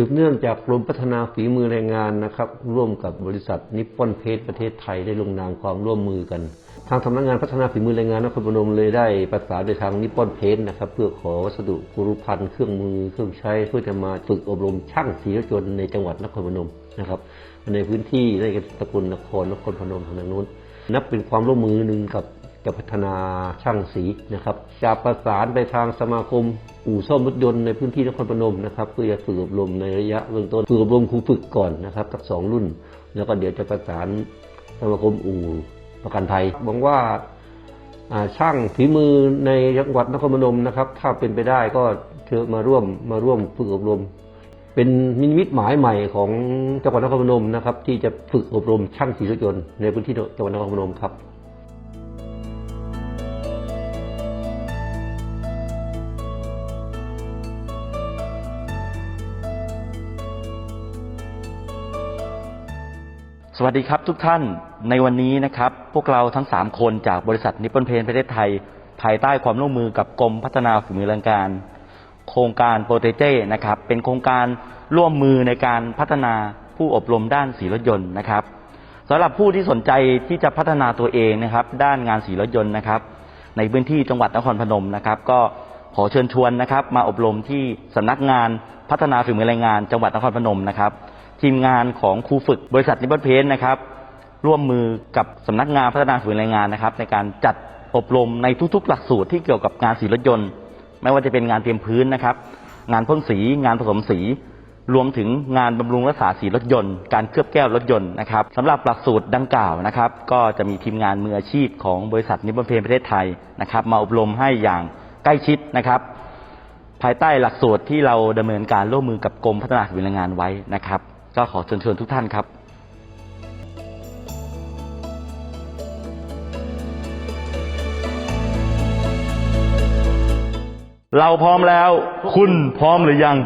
สืบเนื่องจากกรมพัฒนาฝีมือแรงงานนะครับ ร่วมกับบริษัทนิปปอนเพจประเทศไทยได้ลงนามความร่วมมือกัน ทางสำนักงานพัฒนาฝีมือแรงงานนครพนมเลยได้ประสานโดยทางนิปปอนเพจนะครับ เพื่อขอวัสดุกุรุภัณฑ์เครื่องมือเครื่องใช้เพื่อจะมาฝึกอบรมช่างสีรถยนต์ในจังหวัดนครพนมนะครับในพื้นที่ในตะกุลนครนครพนมทางนู้น นับเป็นความร่วมมือหนึ่งกับ จะพัฒนาช่างสีนะครับ จะประสานไปทางสมาคมอู่ซ่อมรถยนต์ในพื้นที่นครพนมนะครับเพื่อจะฝึกอบรมในระยะเบื้องต้นฝึกอบรมครูฝึกก่อนนะครับทั้งสองรุ่น แล้วก็เดี๋ยวจะประสานสมาคมอู่ประกันภัยหวังว่าอ่าช่างฝีมือในจังหวัดนครพนมนะครับ ถ้าเป็นไปได้ก็เชิญมาร่วมมาร่วมฝึกอบรม เป็นมินิมิตหมายใหม่ของจังหวัดนครพนมนะครับ ที่จะฝึกอบรมช่างสีรถยนต์ในพื้นที่จังหวัดนครพนมครับ สวัสดีครับทุกท่านในวันนี้นะครับ พวกเราทั้ง 3 คนจากบริษัทนิปปอนเพนประเทศไทย ภายใต้ความร่วมมือกับกรมพัฒนาฝีมือแรงงาน โครงการโปรเตเจนะครับเป็นโครงการร่วมมือในการพัฒนาผู้อบรมด้านสีรถยนต์นะครับสำหรับผู้ที่สนใจที่จะพัฒนาตัวเองนะครับ ด้านงานสีรถยนต์นะครับ ในพื้นที่จังหวัดนครพนมนะครับ ก็ขอเชิญชวนนะครับ มาอบรมที่สำนักงานพัฒนาฝีมือแรงงาน จังหวัดนครพนมนะครับ ทีมงานของครูฝึกบริษัทนิปปอนเพนนะครับร่วมมือกับสำนักงานพัฒนาฝีมือแรงงานนะครับ ในการจัดอบรมในทุกๆ หลักสูตรที่เกี่ยวกับงานสีรถยนต์ ไม่ว่าจะเป็นงานเตรียมพื้นนะครับ งานพ่นสีงานผสมสี รวมถึงงานบำรุงรักษาสีรถยนต์ การเคลือบแก้วรถยนต์นะครับสำหรับหลักสูตรดังกล่าวนะครับ ก็จะมีทีมงานมืออาชีพของบริษัทนิปปอนเพนประเทศไทยนะครับ มาอบรมให้อย่างใกล้ชิดนะครับภายใต้หลักสูตรที่เราดำเนินการร่วมมือกับกรมพัฒนาฝีมือแรงงานไว้นะครับ ก็ขอเชิญชวนทุกท่านครับเราพร้อมแล้ว คุณพร้อมหรือยัง